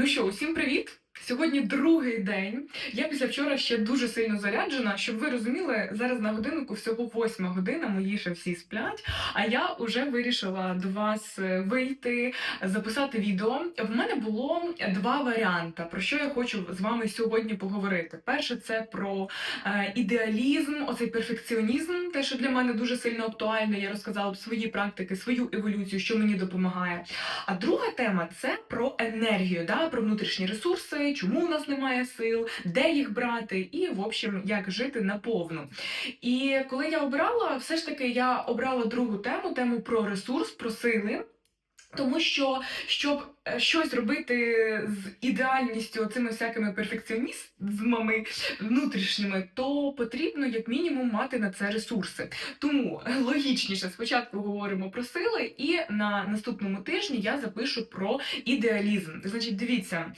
Ну що, усім привіт! Сьогодні другий день. Я після вчора ще дуже сильно заряджена. Щоб ви розуміли, зараз на годиннику всього восьма година, мої ще всі сплять. А я вже вирішила до вас е, вийти, записати відео. В мене було два варіанти, про що я хочу з вами сьогодні поговорити. Перше, це про е, ідеалізм, оцей перфекціонізм, те, що для мене дуже сильно актуально. Я розказала б свої практики, свою еволюцію, що мені допомагає. А друга тема це про енергію, да, про внутрішні ресурси, чому у нас немає сил, де їх брати, і в общем, як жити наповну. І коли я обирала, все ж таки я обрала другу тему, тему про ресурс, про сили. Тому що щоб е, щось робити з ідеальністю, цими всякими перфекціонізмами внутрішніми, то потрібно як мінімум мати на це ресурси. Тому логічніше спочатку говоримо про сили, і на наступному тижні я запишу про ідеалізм. Значить, дивіться.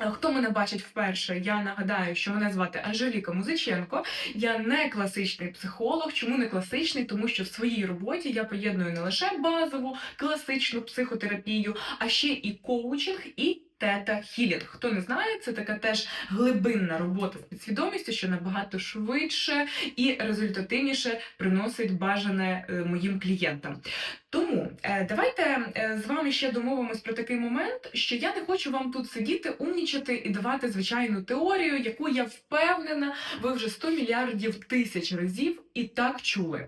Е, Хто мене бачить вперше, я нагадаю, що мене звати Анжеліка Музиченко. Я не класичний психолог. Чому не класичний? Тому що в своїй роботі я поєдную не лише базову класичну психотерапію, а ще і коучинг, і тета хілінг. Хто не знає, це така теж глибинна робота з підсвідомістю, що набагато швидше і результативніше приносить бажане е, моїм клієнтам. Тому е, давайте е, з вами ще домовимось про такий момент, що я не хочу вам тут сидіти, умнічати і давати звичайну теорію, яку я впевнена, ви вже 100 мільярдів тисяч разів і так чули.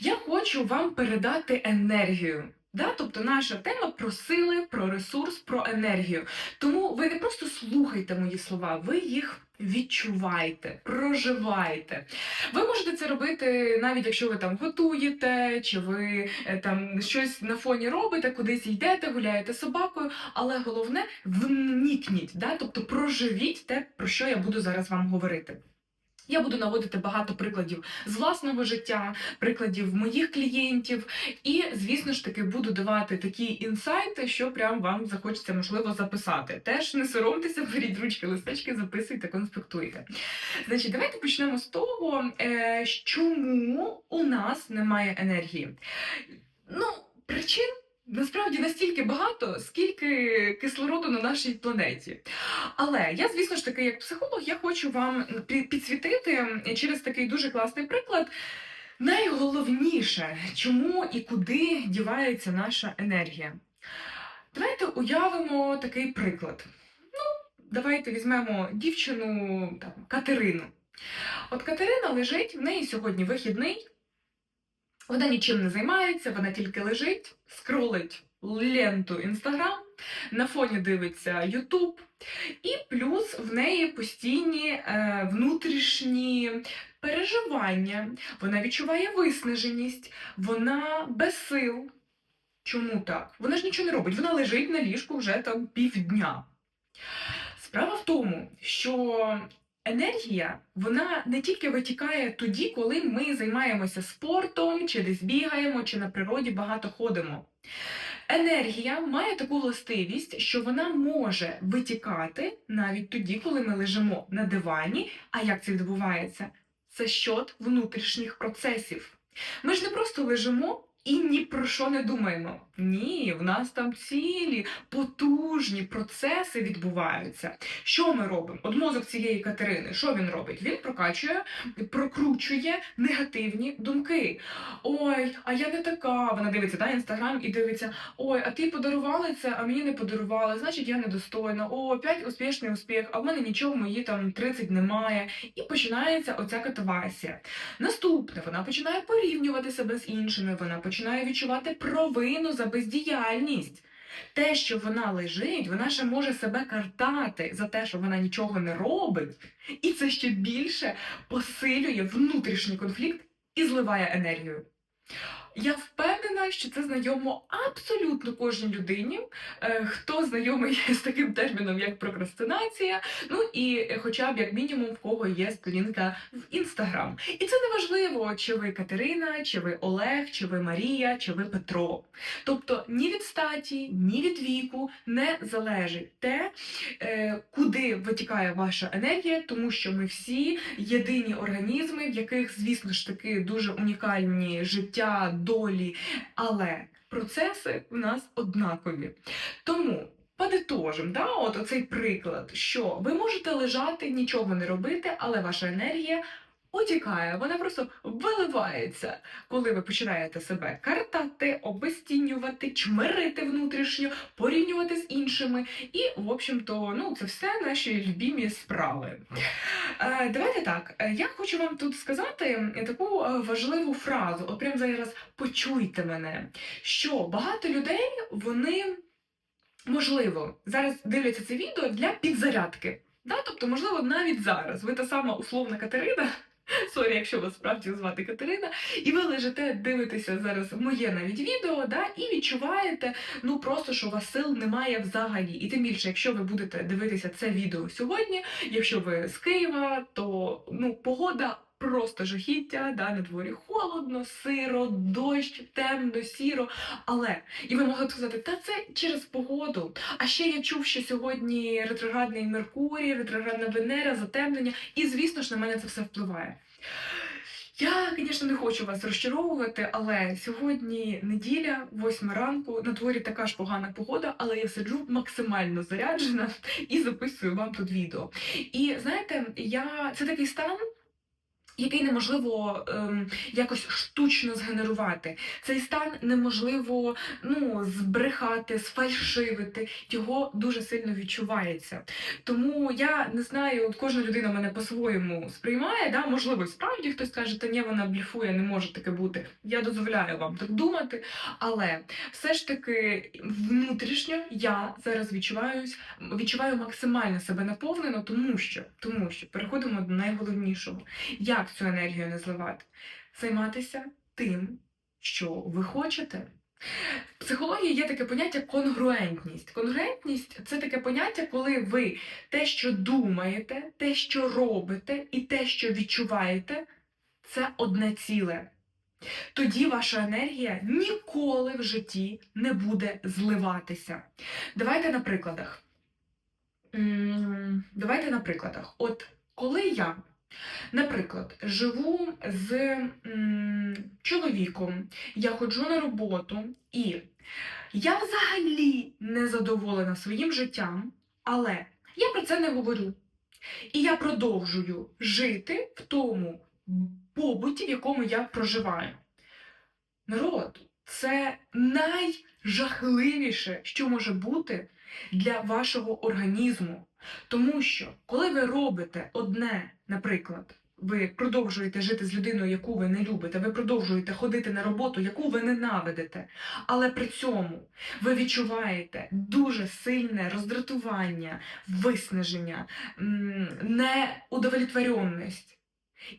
Я хочу вам передати енергію. Да? Тобто наша тема про сили, про ресурс, про енергію. Тому ви не просто слухайте мої слова, ви їх відчувайте, проживайте. Ви можете це робити навіть якщо ви там готуєте, чи ви е, там щось на фоні робите, кудись йдете, гуляєте собакою, але головне вникніть, да? тобто проживіть те, про що я буду зараз вам говорити. Я буду наводити багато прикладів з власного життя, прикладів моїх клієнтів, і, звісно ж таки, буду давати такі інсайти, що прям вам захочеться можливо записати. Теж не соромтеся, беріть ручки, листочки, записуйте, конспектуйте. Значить, давайте почнемо з того, е, чому у нас немає енергії. Ну, причин. Насправді настільки багато, скільки кислороду на нашій планеті. Але я, звісно ж таки, як психолог, я хочу вам підсвітити через такий дуже класний приклад. Найголовніше, чому і куди дівається наша енергія. Давайте уявимо такий приклад. Ну, давайте візьмемо дівчину там, Катерину. От Катерина лежить, в неї сьогодні вихідний. Вона нічим не займається, вона тільки лежить, скролить ленту Інстаграм, на фоні дивиться Ютуб, і плюс в неї постійні е, внутрішні переживання, вона відчуває виснаженість, вона без сил. Чому так? Вона ж нічого не робить, вона лежить на ліжку вже там півдня. Справа в тому, що енергія вона не тільки витікає тоді, коли ми займаємося спортом, чи десь бігаємо, чи на природі багато ходимо. Енергія має таку властивість, що вона може витікати навіть тоді, коли ми лежимо на дивані. А як це відбувається? Це щот внутрішніх процесів. Ми ж не просто лежимо і ні про що не думаємо. Ні, в нас там цілі потужні процеси відбуваються. Що ми робимо? От мозок цієї Катерини, що він робить? Він прокачує, прокручує негативні думки. Ой, а я не така. Вона дивиться на інстаграм і дивиться: ой, а ти подарували це, а мені не подарували, значить я недостойна. О, опять успішний успіх, а в мене нічого мої там 30 немає. І починається оця катавасія. Наступне, вона починає порівнювати себе з іншими, вона починає відчувати провину за бездіяльність. Те, що вона лежить, вона ще може себе картати за те, що вона нічого не робить, і це ще більше посилює внутрішній конфлікт і зливає енергію. Я впевнена, що це знайомо абсолютно кожній людині, е, хто знайомий з таким терміном, як прокрастинація, ну і хоча б як мінімум в кого є сторінка в інстаграм. І це не важливо, чи ви Катерина, чи ви Олег, чи ви Марія, чи ви Петро. Тобто ні від статі, ні від віку не залежить те, е, куди витікає ваша енергія, тому що ми всі єдині організми, в яких, звісно ж таки, дуже унікальні життя, долі, але процеси у нас однакові. Тому подитожим, да, от оцей приклад, що ви можете лежати, нічого не робити, але ваша енергія утікає, вона просто виливається, коли ви починаєте себе картати, обезцінювати, чмирити внутрішньо, порівнювати з іншими. І, в общем-то, ну, це все наші любімі справи. Е, давайте так. е, Я хочу вам тут сказати таку е, важливу фразу. От прямо зараз почуйте мене, що багато людей вони можливо зараз дивляться це відео для підзарядки. Да? Тобто, можливо, навіть зараз ви та сама условна Катерина. Сорі, якщо вас справді звати Катерина, і ви лежите, дивитеся зараз моє навіть відео, да, і відчуваєте, ну просто що вас сил немає взагалі. І тим більше, якщо ви будете дивитися це відео сьогодні, якщо ви з Києва, то ну погода просто жахіття, да, на дворі холодно, сиро, дощ, темно, сіро. Але і ви могли б сказати, та це через погоду. А ще я чув, що сьогодні ретроградний Меркурій, ретроградна Венера, затемнення, і звісно ж на мене це все впливає. Я, звісно, не хочу вас розчаровувати, але сьогодні неділя, восьма ранку, на дворі така ж погана погода, але я сиджу максимально заряджена і записую вам тут відео. І знаєте, я це такий стан. Який неможливо ем, якось штучно згенерувати. Цей стан неможливо ну, збрехати, сфальшивити, його дуже сильно відчувається. Тому я не знаю, от кожна людина мене по-своєму сприймає. Да? Можливо, справді хтось каже, та ні, вона бліфує, не може таке бути. Я дозволяю вам так думати. Але все ж таки внутрішньо я зараз відчуваюсь, відчуваю максимально себе наповнено, тому що, тому що переходимо до найголовнішого. Як цю енергію не зливати? Займатися тим, що ви хочете. В психології є таке поняття конгруентність. Конгруентність це таке поняття, коли ви те, що думаєте, те, що робите, і те, що відчуваєте, це одне ціле. Тоді ваша енергія ніколи в житті не буде зливатися. Давайте на прикладах. Давайте на прикладах. От коли я, наприклад, живу з м, чоловіком, я ходжу на роботу, і я взагалі не задоволена своїм життям, але я про це не говорю. І я продовжую жити в тому побуті, в якому я проживаю. Народ, це найжахливіше, що може бути для вашого організму. Тому що, коли ви робите одне, наприклад, ви продовжуєте жити з людиною, яку ви не любите, ви продовжуєте ходити на роботу, яку ви ненавидите, але при цьому ви відчуваєте дуже сильне роздратування, виснаження, м, неудовлетворенність.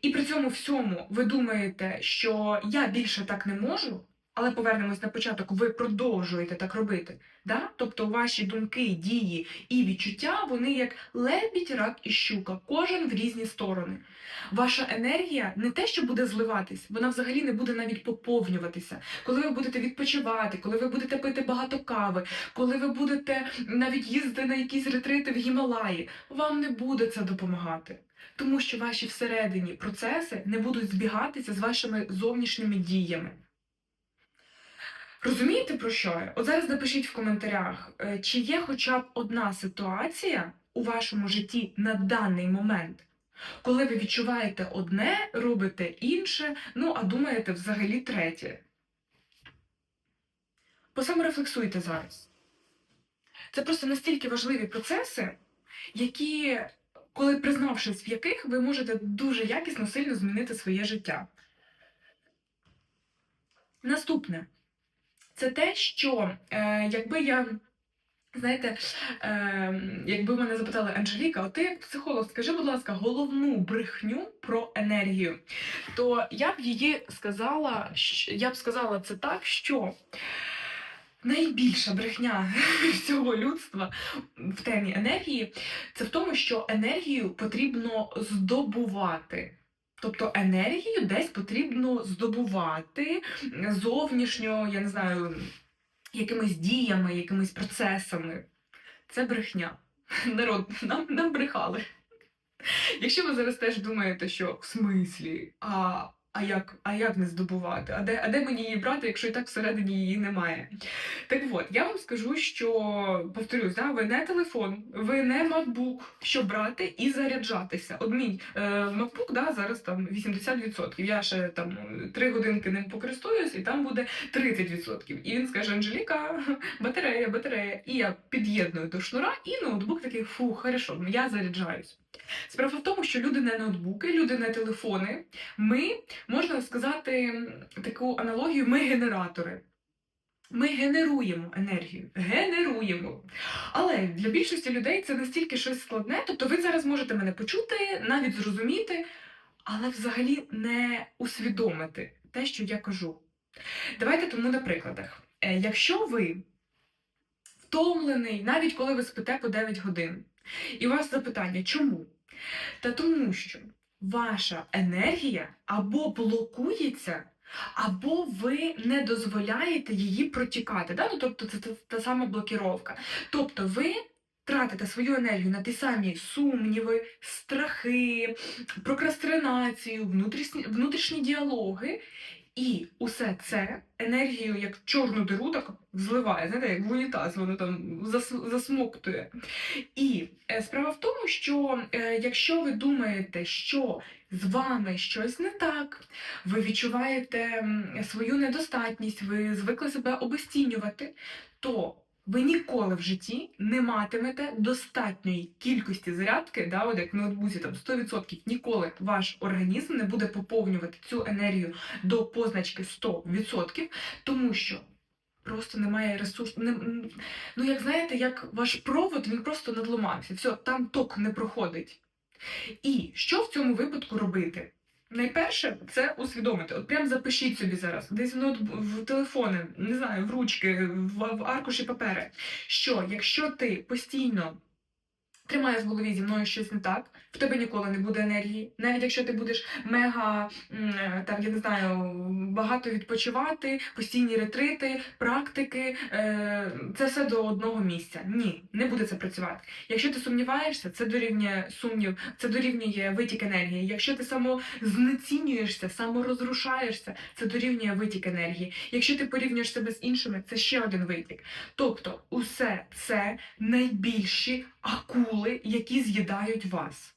І при цьому всьому ви думаєте, що я більше так не можу, але повернемось на початок, ви продовжуєте так робити. Да? Тобто ваші думки, дії і відчуття, вони як лебідь, рак і щука, кожен в різні сторони. Ваша енергія не те, що буде зливатись, вона взагалі не буде навіть поповнюватися. Коли ви будете відпочивати, коли ви будете пити багато кави, коли ви будете навіть їздити на якісь ретрити в Гімалаї, вам не буде це допомагати. Тому що ваші всередині процеси не будуть збігатися з вашими зовнішніми діями. Розумієте про що? От зараз напишіть в коментарях, е, чи є хоча б одна ситуація у вашому житті на даний момент, коли ви відчуваєте одне, робите інше, ну а думаєте взагалі третє. Посаморефлексуйте зараз. Це просто настільки важливі процеси, які, коли признавшись в яких, ви можете дуже якісно сильно змінити своє життя. Наступне це те, що е, якби я. Знаєте, е, якби мене запитали Анжеліка, от ти як психолог, скажи, будь ласка, головну брехню про енергію, то я б її сказала, я б сказала це так, що найбільша брехня всього людства в темі енергії це в тому, що енергію потрібно здобувати. Тобто енергію десь потрібно здобувати зовнішньо, я не знаю, якимись діями, якимись процесами. Це брехня. Народ, нам, нам брехали. Якщо ви зараз теж думаєте, що в смислі, а А як, а як не здобувати? А де, а де мені її брати, якщо і так всередині її немає? Так от, я вам скажу, що повторюсь, да, ви не телефон, ви не MacBook, щоб брати і заряджатися. От мій е, MacBook да, зараз там 80%. Я ще там 3 годинки ним покористуюсь, і там буде 30%. І він скаже: Анжеліка, батарея, батарея. І я під'єдную до шнура, і ноутбук такий, фу, хорошо, я заряджаюсь. Справа в тому, що люди не ноутбуки, люди не телефони. Ми, можна сказати, таку аналогію, ми генератори. Ми генеруємо енергію, генеруємо. Але для більшості людей це настільки щось складне. Тобто ви зараз можете мене почути, навіть зрозуміти, але взагалі не усвідомити те, що я кажу. Давайте тому на прикладах. Е, Якщо ви втомлений, навіть коли ви спите по 9 годин, і у вас запитання, чому? Та тому що ваша енергія або блокується, або ви не дозволяєте її протікати. Да? Ну, тобто це, та сама блокіровка. Тобто ви тратите свою енергію на ті самі сумніви, страхи, прокрастинацію, внутрішні, внутрішні діалоги. І усе це енергію, як чорну диру, так зливає, знаєте, як в унітаз, воно там зас- засмоктує. І е, справа в тому, що е, якщо ви думаєте, що з вами щось не так, ви відчуваєте свою недостатність, ви звикли себе обесцінювати, то ви ніколи в житті не матимете достатньої кількості зарядки, да, от як в ноутбуці там 100%, ніколи ваш організм не буде поповнювати цю енергію до позначки 100%, тому що просто немає ресурсу. Не, ну, як знаєте, як ваш провод він просто надломався. Все, там ток не проходить. І що в цьому випадку робити? Найперше це усвідомити. От прям запишіть собі зараз, десь ноутбу- в телефони, не знаю, в ручки, в, в аркуші папери. Що якщо ти постійно тримаєш в голові зі мною щось не так, в тебе ніколи не буде енергії. Навіть якщо ти будеш мега там, я не знаю, багато відпочивати, постійні ретрити, практики, е, це все до одного місця. Ні, не буде це працювати. Якщо ти сумніваєшся, це дорівнює сумнів, це дорівнює витік енергії. Якщо ти самознецінюєшся, саморозрушаєшся, це дорівнює витік енергії. Якщо ти порівнюєш себе з іншими, це ще один витік. Тобто, усе це найбільші акули, які з'їдають вас.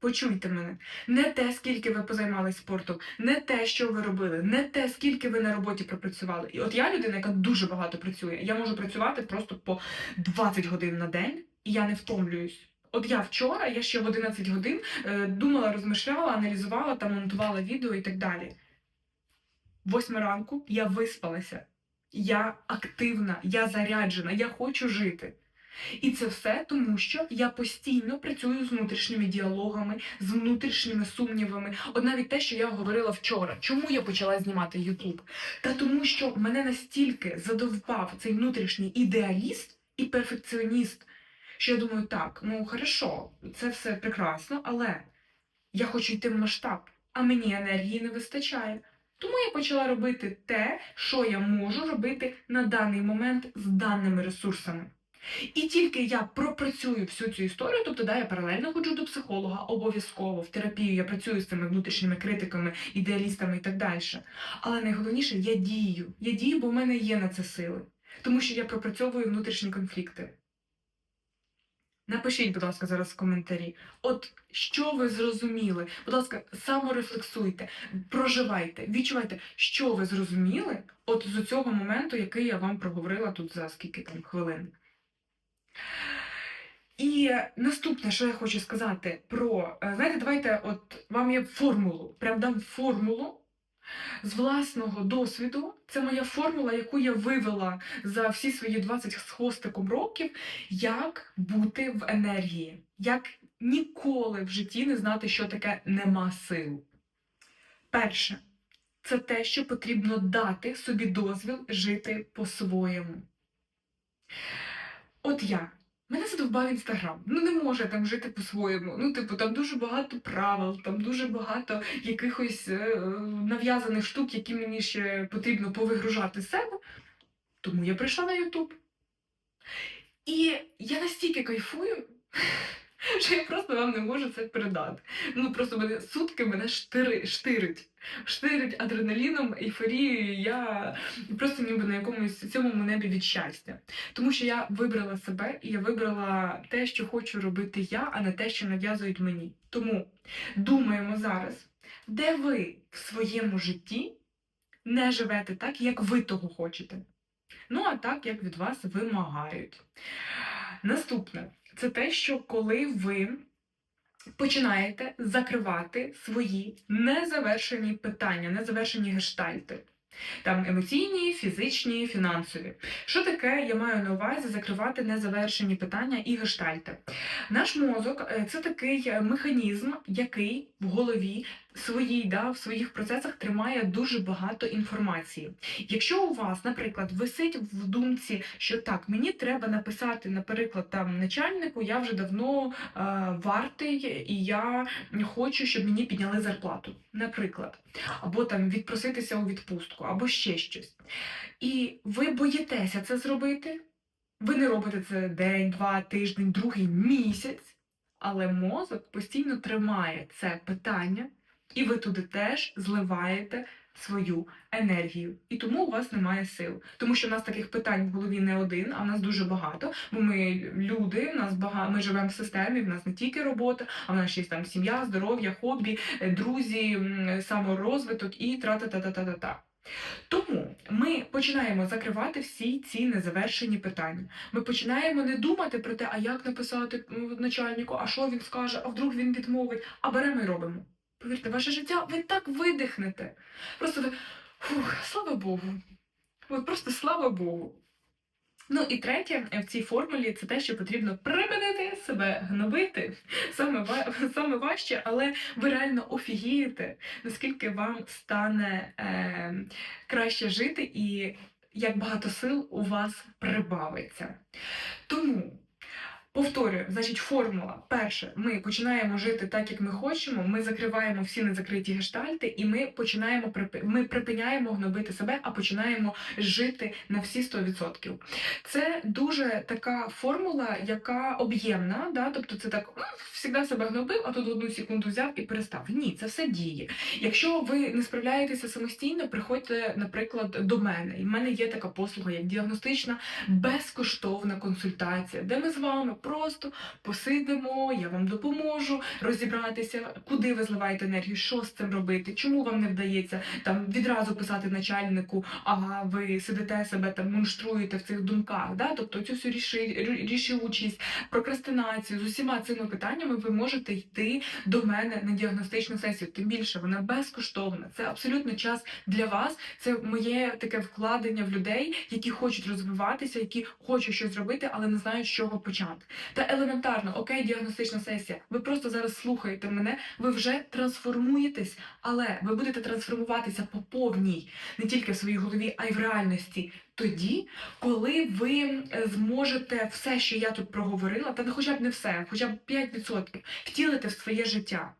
Почуйте мене, не те, скільки ви позаймалися спортом, не те, що ви робили, не те, скільки ви на роботі пропрацювали. І от я людина, яка дуже багато працює. Я можу працювати просто по 20 годин на день, і я не втомлююсь. От я вчора, я ще в 11 годин е, думала, розмишляла, аналізувала та монтувала відео і так далі. Восьма ранку я виспалася. Я активна, я заряджена, я хочу жити. І це все тому, що я постійно працюю з внутрішніми діалогами, з внутрішніми сумнівами. От навіть те, що я говорила вчора. Чому я почала знімати Ютуб? Та тому, що мене настільки задовбав цей внутрішній ідеаліст і перфекціоніст, що я думаю, так, ну хорошо, це все прекрасно, але я хочу йти в масштаб, а мені енергії не вистачає. Тому я почала робити те, що я можу робити на даний момент з даними ресурсами. І тільки я пропрацюю всю цю історію, тобто да, я паралельно ходжу до психолога, обов'язково в терапію, я працюю з цими внутрішніми критиками, ідеалістами і так далі. Але найголовніше, я дію. Я дію, бо в мене є на це сили. Тому що я пропрацьовую внутрішні конфлікти. Напишіть, будь ласка, зараз в коментарі. От що ви зрозуміли? Будь ласка, саморефлексуйте, проживайте, відчувайте, що ви зрозуміли от з цього моменту, який я вам проговорила тут за скільки там хвилин. І наступне, що я хочу сказати про, е, знаєте, давайте, от вам я формулу, прям дам формулу з власного досвіду. Це моя формула, яку я вивела за всі свої 20 з хвостиком років, як бути в енергії, як ніколи в житті не знати, що таке нема сил. Перше, це те, що потрібно дати собі дозвіл жити по-своєму. От я. Мене задовбав інстаграм. Ну не може там жити по-своєму. Ну, типу, там дуже багато правил, там дуже багато якихось е, нав'язаних штук, які мені ще потрібно повигружати з себе. Тому я прийшла на Ютуб. І я настільки кайфую, що я просто вам не можу це передати. Ну просто мене сутки мене штири, штирить. Штирить адреналіном, ейфорією. Я просто ніби на якомусь цьому небі від щастя. Тому що я вибрала себе і я вибрала те, що хочу робити я, а не те, що нав'язують мені. Тому думаємо зараз, де ви в своєму житті не живете так, як ви того хочете. Ну, а так, як від вас вимагають. Наступне це те, що коли ви починаєте закривати свої незавершені питання, незавершені гештальти. Там емоційні, фізичні, фінансові. Що таке я маю на увазі закривати незавершені питання і гештальти? Наш мозок е, це такий механізм, який в голові своїй, да, в своїх процесах тримає дуже багато інформації. Якщо у вас, наприклад, висить в думці, що так, мені треба написати, наприклад, там начальнику, я вже давно е, вартий, і я хочу, щоб мені підняли зарплату, наприклад, або там відпроситися у відпустку, або ще щось. І ви боїтеся це зробити. Ви не робите це день, два, тиждень, другий місяць, але мозок постійно тримає це питання, і ви туди теж зливаєте свою енергію. І тому у вас немає сил. Тому що в нас таких питань в голові не один, а в нас дуже багато. Бо ми люди, в нас багато, ми живемо в системі, в нас не тільки робота, а в нас ще є там сім'я, здоров'я, хобі, е, друзі, саморозвиток і тра-та-та-та-та-та. Тому ми починаємо закривати всі ці незавершені питання. Ми починаємо не думати про те, а як написати начальнику, а що він скаже, а вдруг він відмовить, а беремо і робимо. Повірте, ваше життя ви так видихнете. Просто ви, фух, слава Богу. От просто слава Богу. Ну і третє в цій формулі це те, що потрібно припинити себе гнобити. Саме, саме важче, але ви реально офігієте, наскільки вам стане е, краще жити і як багато сил у вас прибавиться. Тому. Повторюю, значить, формула. Перше, ми починаємо жити так, як ми хочемо. Ми закриваємо всі незакриті гештальти, і ми починаємо ми припиняємо гнобити себе, а починаємо жити на всі 100%. Це дуже така формула, яка об'ємна, да? тобто це так «М, завжди себе гнобив, а тут одну секунду взяв і перестав. Ні, це все діє. Якщо ви не справляєтеся самостійно, приходьте, наприклад, до мене. І в мене є така послуга, як діагностична безкоштовна консультація, де ми з вами просто посидимо, я вам допоможу розібратися, куди ви зливаєте енергію, що з цим робити, чому вам не вдається там відразу писати начальнику, а ви сидите себе там мунштруєте в цих думках. Да? Тобто цю всю рішучість, прокрастинацію з усіма цими питаннями ви можете йти до мене на діагностичну сесію. Тим більше вона безкоштовна. Це абсолютно час для вас. Це моє таке вкладення в людей, які хочуть розвиватися, які хочуть щось зробити, але не знають з чого почати. Та елементарно, окей, діагностична сесія. Ви просто зараз слухаєте мене, ви вже трансформуєтесь, але ви будете трансформуватися по повній, не тільки в своїй голові, а й в реальності. Тоді, коли ви е, зможете все, що я тут проговорила, та не хоча б не все, хоча б 5% втілити в своє життя.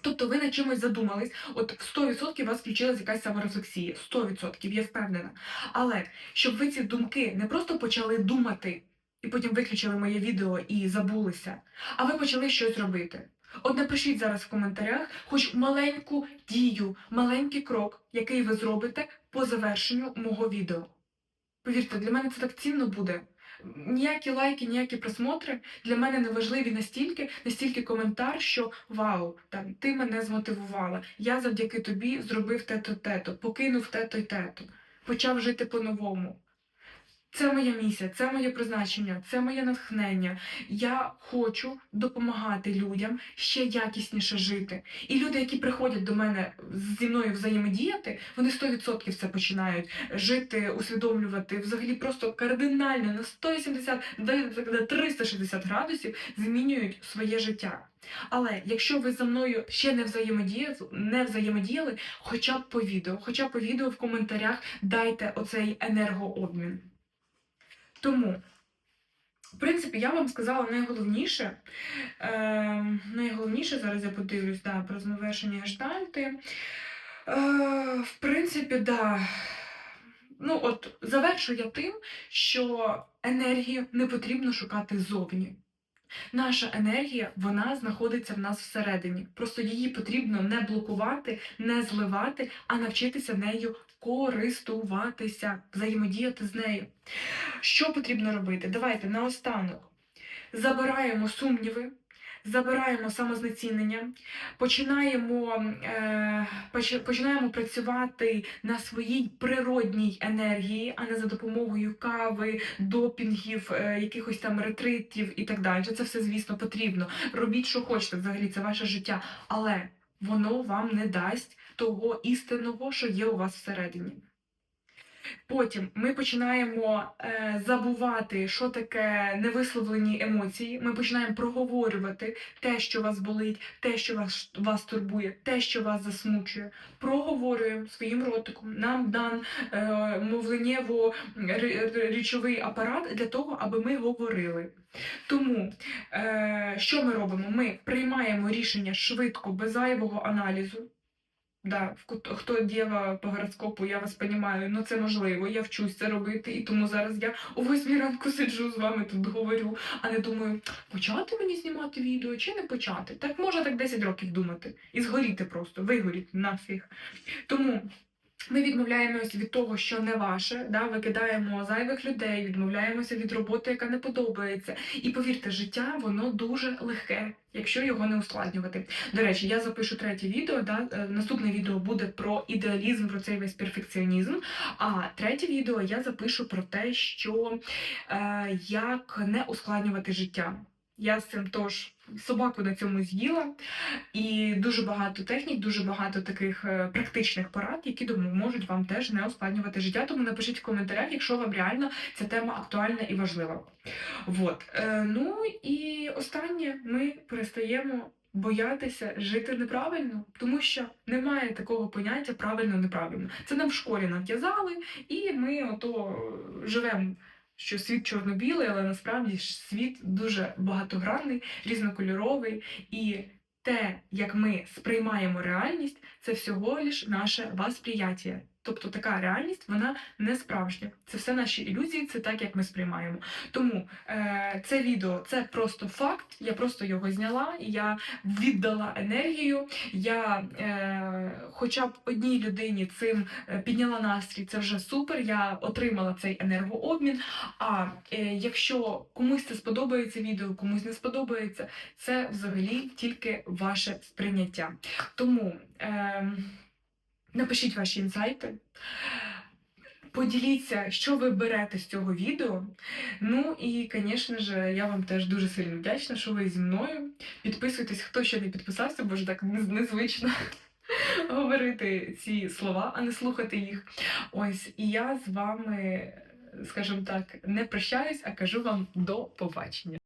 Тобто ви над чимось задумались, от в 100% у вас включилась якась саморефлексія, 100%, я впевнена. Але щоб ви ці думки не просто почали думати і потім виключили моє відео і забулися, а ви почали щось робити. От напишіть зараз в коментарях хоч маленьку дію, маленький крок, який ви зробите по завершенню мого відео. Повірте, для мене це так цінно буде. Ніякі лайки, ніякі просмотри для мене не важливі настільки, настільки коментар, що вау, там ти мене змотивувала. Я завдяки тобі зробив те-то, те-то, покинув те-то й те-то, почав жити по-новому. Це моя місія, це моє призначення, це моє натхнення. Я хочу допомагати людям ще якісніше жити. І люди, які приходять до мене зі мною взаємодіяти, вони 100% це починають жити, усвідомлювати, взагалі просто кардинально на 180, на 360 градусів змінюють своє життя. Але якщо ви за мною ще не взаємодіяли, не взаємодіяли, хоча б по відео, хоча б по відео в коментарях дайте оцей енергообмін. Тому, в принципі, я вам сказала найголовніше. Е, найголовніше, зараз я подивлюсь, да, про завершення гештальти. Е, в принципі, да. Ну, от завершу я тим, що енергію не потрібно шукати ззовні. Наша енергія, вона знаходиться в нас всередині. Просто її потрібно не блокувати, не зливати, а навчитися нею користуватися, взаємодіяти з нею. Що потрібно робити? Давайте наостанок забираємо сумніви, забираємо самознецінення, починаємо, е, починаємо працювати на своїй природній енергії, а не за допомогою кави, допінгів, е, якихось там ретритів і так далі. Це все, звісно, потрібно. Робіть, що хочете, взагалі, це ваше життя, але воно вам не дасть того істинного, що є у вас всередині. Потім ми починаємо е, забувати, що таке невисловлені емоції. Ми починаємо проговорювати те, що вас болить, те, що вас, вас турбує, те, що вас засмучує. Проговорюємо своїм ротиком. Нам дан е, мовленнєво річовий апарат для того, аби ми говорили. Тому е, що ми робимо? Ми приймаємо рішення швидко, без зайвого аналізу. Да, хто дєва по гороскопу, я вас розумію, ну це можливо, я вчусь це робити, і тому зараз я о восьмій ранку сиджу з вами тут говорю, а не думаю, почати мені знімати відео чи не почати. Так можна так 10 років думати і згоріти просто, вигоріти нафіг. Тому ми відмовляємось від того, що не ваше, да, викидаємо зайвих людей, відмовляємося від роботи, яка не подобається. І повірте, життя воно дуже легке, якщо його не ускладнювати. До речі, я запишу третє відео. Да, е, наступне відео буде про ідеалізм, про цей весь перфекціонізм. А третє відео я запишу про те, що е, як не ускладнювати життя. Я цим тож собаку на цьому з'їла, і дуже багато технік, дуже багато таких е, практичних порад, які допоможуть вам теж не ускладнювати життя. Тому напишіть в коментарях, якщо вам реально ця тема актуальна і важлива. Вот. Е, ну і останнє, ми перестаємо боятися жити неправильно, тому що немає такого поняття правильно-неправильно. Це нам в школі нав'язали, і ми ото живемо. Що світ чорно-білий, але насправді світ дуже багатогранний, різнокольоровий, і те, як ми сприймаємо реальність, це всього лиш наше восприяття. Тобто така реальність, вона не справжня. Це все наші ілюзії, це так, як ми сприймаємо. Тому е, це відео це просто факт. Я просто його зняла, я віддала енергію. Я е, хоча б одній людині цим е, підняла настрій, це вже супер. Я отримала цей енергообмін. А е, якщо комусь це сподобається відео, комусь не сподобається, це взагалі тільки ваше сприйняття. Тому е, напишіть ваші інсайти. Поділіться, що ви берете з цього відео. Ну і, звісно ж, я вам теж дуже сильно вдячна, що ви зі мною. Підписуйтесь, хто ще не підписався, бо ж так незвично говорити ці слова, а не слухати їх. Ось, і я з вами, скажімо так, не прощаюсь, а кажу вам до побачення.